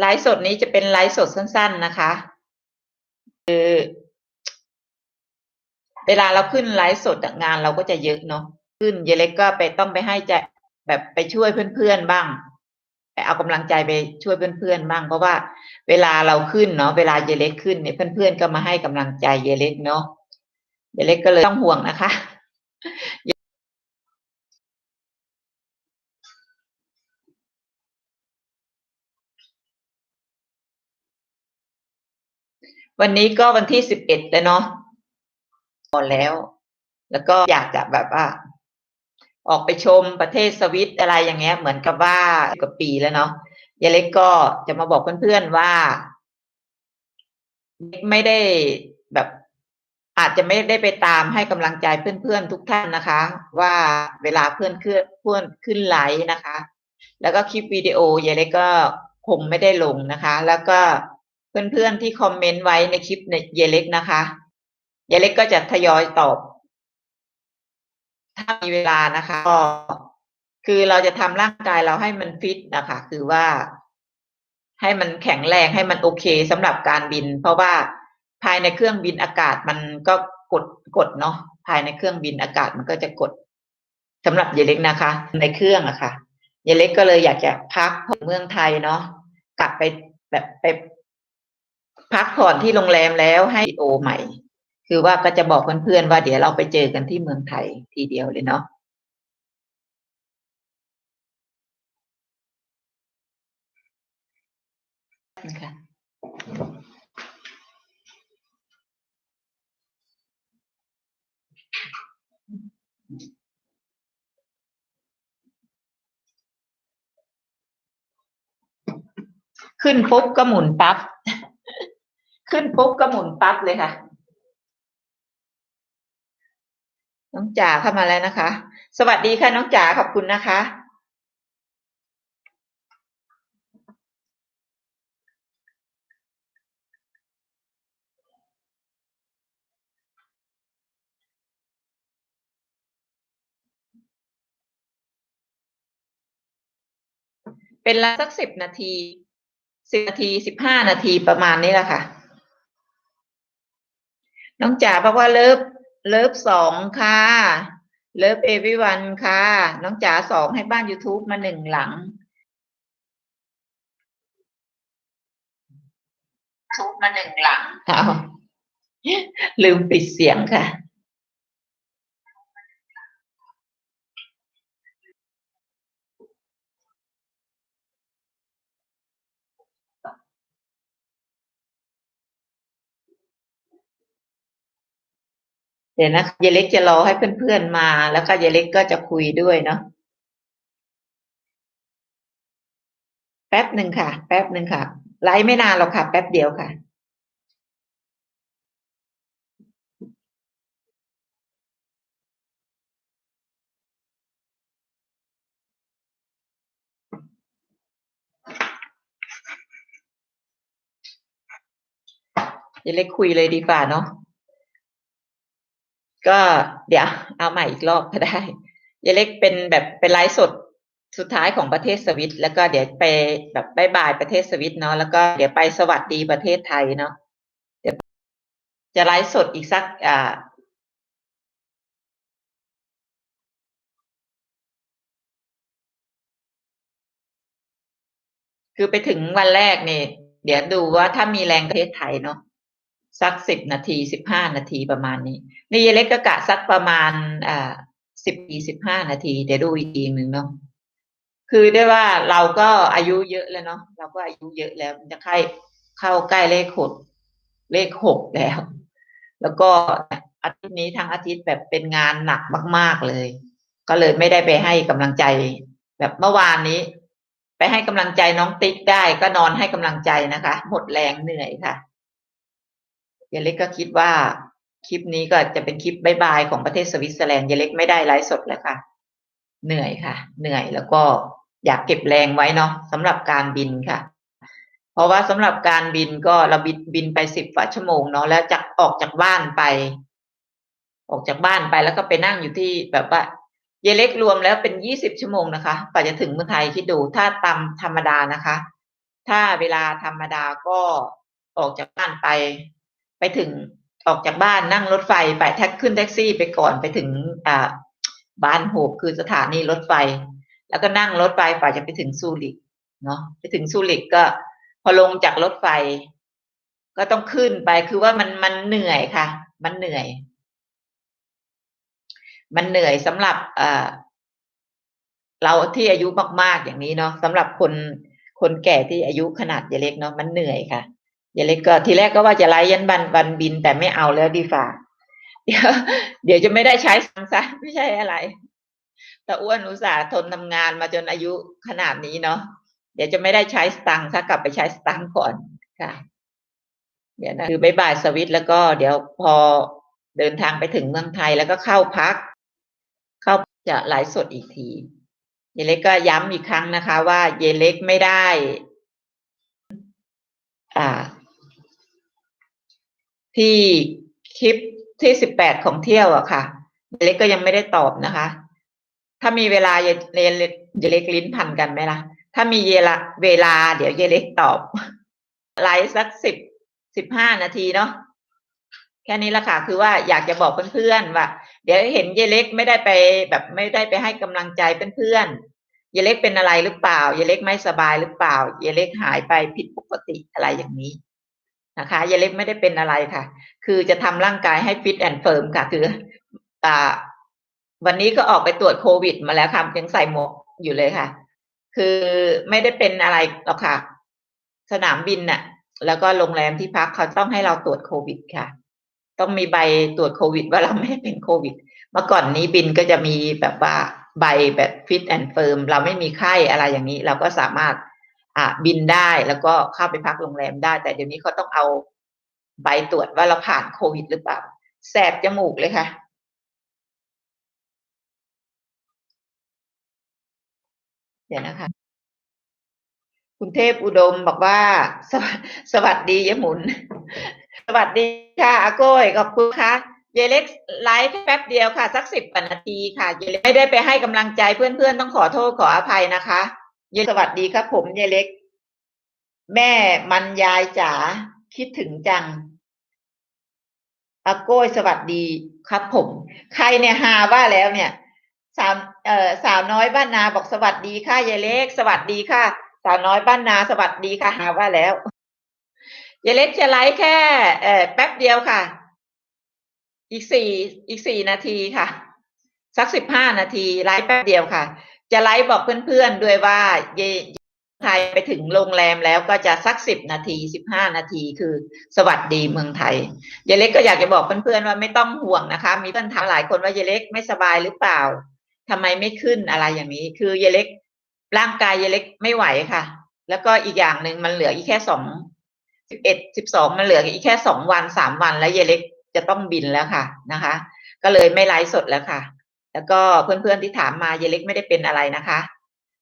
ไลฟ์สดนี้จะเป็นไลฟ์สดสั้น ๆนะคะ คือเวลาเราขึ้นไลฟ์สดงานเราก็จะเยอะเนาะขึ้นเยเล็กก็ไปต้องไปให้ใจแบบไปช่วยเพื่อนๆบ้างไปเอากำลังใจไปช่วยเพื่อนๆบ้างเพราะว่า เวลาเราขึ้นเนาะเวลาเยเล็กขึ้นเนี่ยเพื่อนๆก็มาให้กำลังใจเยเล็กเนาะเยเล็กก็เลยต้องห่วงนะคะ วันนี้ก็วันที่สิบเอ็ดแล้วเนาะพอแล้ว แล้วก็อยากจะแบบว่า ออกไปชมประเทศสวิตอะไรอย่างเงี้ย เหมือนกับว่ากับปีแล้วเนาะยายเล็กก็จะมาบอกเพื่อนๆว่าไม่ได้แบบอาจจะไม่ได้ไปตามให้กำลังใจเพื่อนๆทุกท่านนะคะ ว่าเวลาเพื่อนขึ้นเพื่อนขึ้นไลฟ์นะคะ แล้วก็คลิปวิดีโอยายเล็กก็คงไม่ได้ลงนะคะ แล้วก็ เพื่อนๆที่คอมเมนต์ไว้ในคลิปในยายเล็กนะคะยายเล็กก็จะทยอยตอบ ถ้ามีเวลานะคะก็คือเราจะทำร่างกายเราให้มันฟิตนะคะ คือว่า ให้มันแข็งแรงให้มันโอเคสำหรับการบิน เพราะว่าภายในเครื่องบินอากาศมันก็กดกดเนาะภายในเครื่องบินอากาศมันก็จะกดสำหรับเยเล็กนะคะ ในเครื่องอะค่ะเยเล็กก็เลยอยากจะพักเมืองไทยเนาะกลับไปแบบไป พักผ่อนที่โรงแรมแล้วให้โอใหม่ คือว่าก็จะบอกเพื่อนๆว่าเดี๋ยวเราไปเจอกันที่เมืองไทยทีเดียวเลยเนาะนะคะขึ้นปุ๊บก็หมุนปั๊บ ขึ้นปุ๊บก็หมุนปั๊บเลยค่ะ น้องจ๋าเข้ามาแล้วนะคะ สวัสดีค่ะน้องจ๋าขอบคุณนะคะ เป็นละสักสิบนาทีสิบนาทีสิบห้านาทีประมาณนี้แหละค่ะ น้องจ๋าบอกว่าเลิฟเลิฟสองค่ะเลิฟเอวิวันค่ะ น้องจ๋าสองให้บ้าน YouTube มาหนึ่งหลังทุบมาหนึ่งหลังเอาลืมปิดเสียงค่ะ เดี๋ยวนะยายเล็กจะรอให้เพื่อนๆมา แล้วก็ยายเล็กก็จะคุยด้วยเนาะแป๊บหนึ่งค่ะ แป๊บหนึ่งค่ะ ไลฟ์ไม่นานหรอกค่ะ แป๊บเดียวค่ะยายเล็กคุยเลยดีกว่าเนาะ ก็เดี๋ยวเอาใหม่อีกรอบก็ได้ยายเล็กเป็นแบบเป็นไลฟ์สดสุดท้ายของประเทศสวิต แล้วก็เดี๋ยวไปแบบบายบายประเทศสวิตเนาะแล้วก็เดี๋ยวไปสวัสดีประเทศไทยเนาะเดี๋ยวจะไลฟ์สดอีกสักอ่าคือไปถึงวันแรกเนี่ยเดี๋ยวดูว่าถ้ามีแรงประเทศไทยเนาะ สักสิบนาทีสิบห้านาทีประมาณนี้ นี่ยายเล็กก็กะสักประมาณอ่าสิบปีสิบห้านาที เดี๋ยวดูอีกทีหนึ่งเนาะคือได้ว่าเราก็อายุเยอะแล้วเนาะเราก็อายุเยอะแล้วจะใกล้เข้าใกล้เลขหกเลขหกแล้ว แล้วก็อาทิตย์นี้ทั้งอาทิตย์แบบเป็นงานหนักมาก ๆเลย ก็เลยไม่ได้ไปให้กำลังใจ แบบเมื่อวานนี้ ไปให้กำลังใจน้องติ๊กได้ ก็นอนให้กำลังใจนะคะ หมดแรงเหนื่อยค่ะ ยายเล็กก็คิดว่าคลิปนี้ก็จะเป็นคลิปบายบายของประเทศสวิตเซอร์แลนด์ยายเล็กไม่ได้ไลฟ์สดแล้วค่ะ เหนื่อยค่ะ เหนื่อยแล้วก็อยากเก็บแรงไว้เนาะสำหรับการบินค่ะ เพราะว่าสำหรับการบินก็เราบินบินไปสิบกว่าชั่วโมงเนาะแล้วจากออกจากบ้านไป ออกจากบ้านไปแล้วก็ไปนั่งอยู่ที่แบบว่าเยเล็กรวมแล้วเป็นยี่สิบชั่วโมงนะคะกว่าจะถึงเมืองไทยคิดดูถ้าตามธรรมดานะคะ ถ้าเวลาธรรมดาก็ออกจากบ้านไป ไปถึงออกจากบ้านนั่งรถไฟไปแท็กขึ้นแท็กซี่ไปก่อนไปถึงอ่าบ้านโหบคือสถานีรถไฟ แล้วก็นั่งรถไฟฝ่าจะไปถึงซูริกเนาะไปถึงซูริกก็ พอลงจากรถไฟ ก็ต้องขึ้นไปคือว่ามันมันเหนื่อยค่ะ มันเหนื่อย มันเหนื่อยสำหรับเอ่อเราที่อายุมากๆอย่างนี้เนาะสำหรับคนคนแก่ที่อายุขนาดยายเล็กเนาะมันเหนื่อยค่ะ ยายเล็กก็ทีแรกก็ว่าจะไล่ยันบันบันบินแต่ไม่เอาแล้วดีฝ่าเดี๋ยวเดี๋ยวจะไม่ได้ใช้สังซะไม่ใช่อะไรแต่อ้วนอุตส่าห์ทนทำงานมาจนอายุขนาดนี้เนาะเดี๋ยวจะไม่ได้ใช้สตังค์ถ้ากลับไปใช้สตังค์ก่อนค่ะ เดี๋ยวนะคือบายบายสวิตแล้วก็เดี๋ยวพอเดินทางไปถึงเมืองไทยแล้วก็เข้าพัก เข้าจะไลฟ์สดอีกทีเยเล็กก็ย้ำอีกครั้งนะคะ ว่าเยเล็กไม่ได้ อ่า ที่คลิปที่สิบแปดของเที่ยวอะค่ะเยเล็กก็ยังไม่ได้ตอบนะคะ ถ้ามีเวลาเยเยเล็กเยเล็กลิ้นพันกันไหมล่ะ ถ้ามีเยลาเวลาเดี๋ยวเยเล็กตอบไลฟ์สักสิบสิบห้านาทีเนาะแค่นี้ละค่ะคือว่าอยากจะบอกเพื่อนๆว่า เดี๋ยวเห็นเยเล็กไม่ได้ไปแบบไม่ได้ไปให้กำลังใจเพื่อนๆเยเล็กเป็นอะไรหรือเปล่า เยเล็กไม่สบายหรือเปล่า เยเล็กหายไปผิดปกติอะไรอย่างนี้ นะคะเยเล็กไม่ได้เป็นอะไรค่ะ คือจะทำร่างกายให้ฟิตแอนด์เฟิร์มค่ะ คืออ่าวันนี้ก็ออกไปตรวจโควิดมาแล้วค่ะยังใส่หมวกอยู่เลยค่ะ คือไม่ได้เป็นอะไรหรอกค่ะ สนามบินน่ะ แล้วก็โรงแรมที่พักเขาต้องให้เราตรวจโควิดค่ะ ต้องมีใบตรวจโควิด ว่าเราไม่ได้เป็นโควิด เมื่อก่อนนี้บินก็จะมีแบบว่าใบแบบฟิตแอนด์เฟิร์มเราไม่มีไข้อะไรอย่างนี้ เราก็สามารถ อ่าบินได้แล้วก็เข้าไปพักโรงแรมได้ แต่เดี๋ยวนี้เขาต้องเอาใบตรวจว่าเราผ่านโควิดหรือเปล่า แสบจมูกเลยค่ะ เดี๋ยวนะคะ คุณเทพอุดมบอกว่า สวสวัสดียะหมุน สวัสดีค่ะอาโก้ยขอบคุณค่ะเยเล็กไลฟ์แป๊บเดียวค่ะ สักสิบนาทีค่ะเยเล็กไม่ได้ไปให้กำลังใจเพื่อนๆ ต้องขอโทษขออภัยนะคะ เยสวัสดีครับ ผมเยเล็ก แม่มันยายจ๋าคิดถึงจังอาโก้ยสวัสดีครับ ผม ใครเนี่ยฮาว่าแล้วเนี่ย สาวเอ่อสาวน้อยบ้านนาบอกสวัสดีค่ะยายเล็ก สวัสดีค่ะ สาวน้อยบ้านนาสวัสดีค่ะหาว่าแล้วยายเล็กจะไลฟ์แค่เอ่อแป๊บเดียวค่ะ อีกสี่อีกสี่นาทีค่ะ สักสิบห้านาทีไลฟ์แป๊บเดียวค่ะ จะไลฟ์บอกเพื่อนๆด้วยว่าเยไทยไปถึงโรงแรมแล้วก็จะสักสิบนาทีสิบห้านาทีคือสวัสดีเมืองไทยยายเล็กก็อยากจะบอกเพื่อนๆว่าไม่ต้องห่วงนะคะ มีเพื่อนถามหลายคนว่ายายเล็กไม่สบายหรือเปล่าทำไมไม่ขึ้นอะไรอย่างนี้ คือเยเล็กร่างกายเยเล็กไม่ไหวค่ะ แล้วก็อีกอย่างหนึ่งมันเหลืออีกแค่สองสิบเอ็ดสิบสองมันเหลืออีกแค่สองวันสามวันแล้วเยเล็กจะต้องบินแล้วค่ะนะคะ ก็เลยไม่ไลฟ์สดแล้วค่ะ แล้วก็เพื่อนๆที่ถามมาเยเล็กไม่ได้เป็นอะไรนะคะ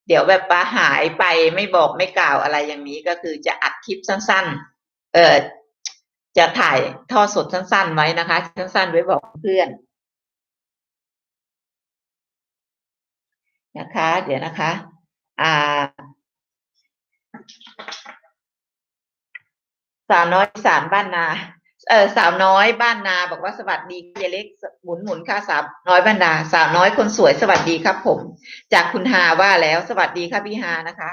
เดี๋ยวแบบว่าหายไปไม่บอกไม่กล่าวอะไรอย่างนี้ก็คือจะอัดคลิปสั้น ๆ เออจะถ่ายท่อสดสั้น ๆ ไว้นะคะ สั้น ๆ ไว้บอกเพื่อนนะคะ เดี๋ยวนะคะ อ่า สาวน้อยสารบ้านนา เออสาวน้อยบ้านนาบอกว่าสวัสดีเยเล็กหมุนหมุนค่ะสาวน้อยบ้านนาสาวน้อยคนสวยสวัสดีครับ ผม จากคุณฮาว่าแล้วสวัสดีครับพี่ฮานะคะ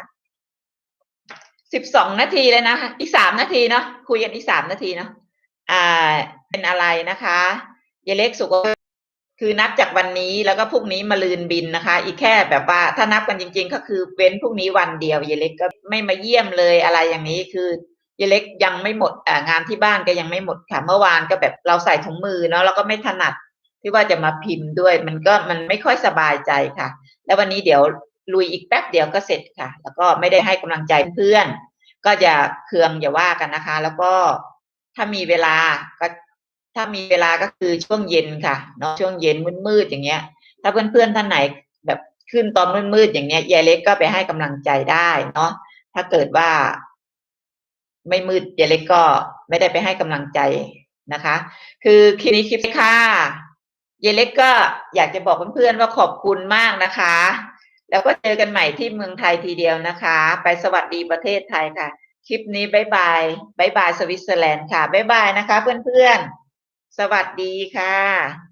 สิบสองนาทีเลยนะอีกสามนาทีเนาะคุยกันอีกสามนาทีเนาะอ่า เป็นอะไรนะคะเยเล็กสุขคือนับจากวันนี้แล้วก็พรุ่งนี้มาลืนบินนะคะ อีกแค่แบบว่าถ้านับกันจริง ๆ ก็คือเว้นพรุ่งนี้วันเดียวเยเล็กก็ไม่มาเยี่ยมเลยอะไรอย่างนี้คือ เยเล็กยังไม่หมดงานที่บ้านก็ยังไม่หมดค่ะ เมื่อวานก็แบบเราใส่ถุงมือเนาะแล้วก็ไม่ถนัดที่ว่าจะมาพิมพ์ด้วย มันก็มันไม่ค่อยสบายใจค่ะ แล้ววันนี้เดี๋ยวลุยอีกแป๊บเดียวก็เสร็จค่ะ แล้วก็ไม่ได้ให้กำลังใจเพื่อน ก็อย่าเคืองอย่าว่ากันนะคะ แล้วก็ถ้ามีเวลาก็ถ้ามีเวลาก็คือช่วงเย็นค่ะเนาะช่วงเย็นมืดๆอย่างเงี้ย ถ้าเพื่อนๆท่านไหนแบบขึ้นตอนมืดๆอย่างเงี้ยยายเล็กก็ไปให้กำลังใจได้เนาะถ้าเกิดว่า ไม่มืดยายเล็กก็ไม่ได้ไปให้กำลังใจนะคะ คือคลิปนี้คลิปค่ะยายเล็กก็อยากจะบอกเพื่อนๆว่าขอบคุณมากนะคะ แล้วก็เจอกันใหม่ที่เมืองไทยทีเดียวนะคะ ไปสวัสดีประเทศไทยค่ะ คลิปนี้บายบายบายบายสวิตเซอร์แลนด์ค่ะบายบายนะคะ เพื่อนๆ สวัสดีค่ะ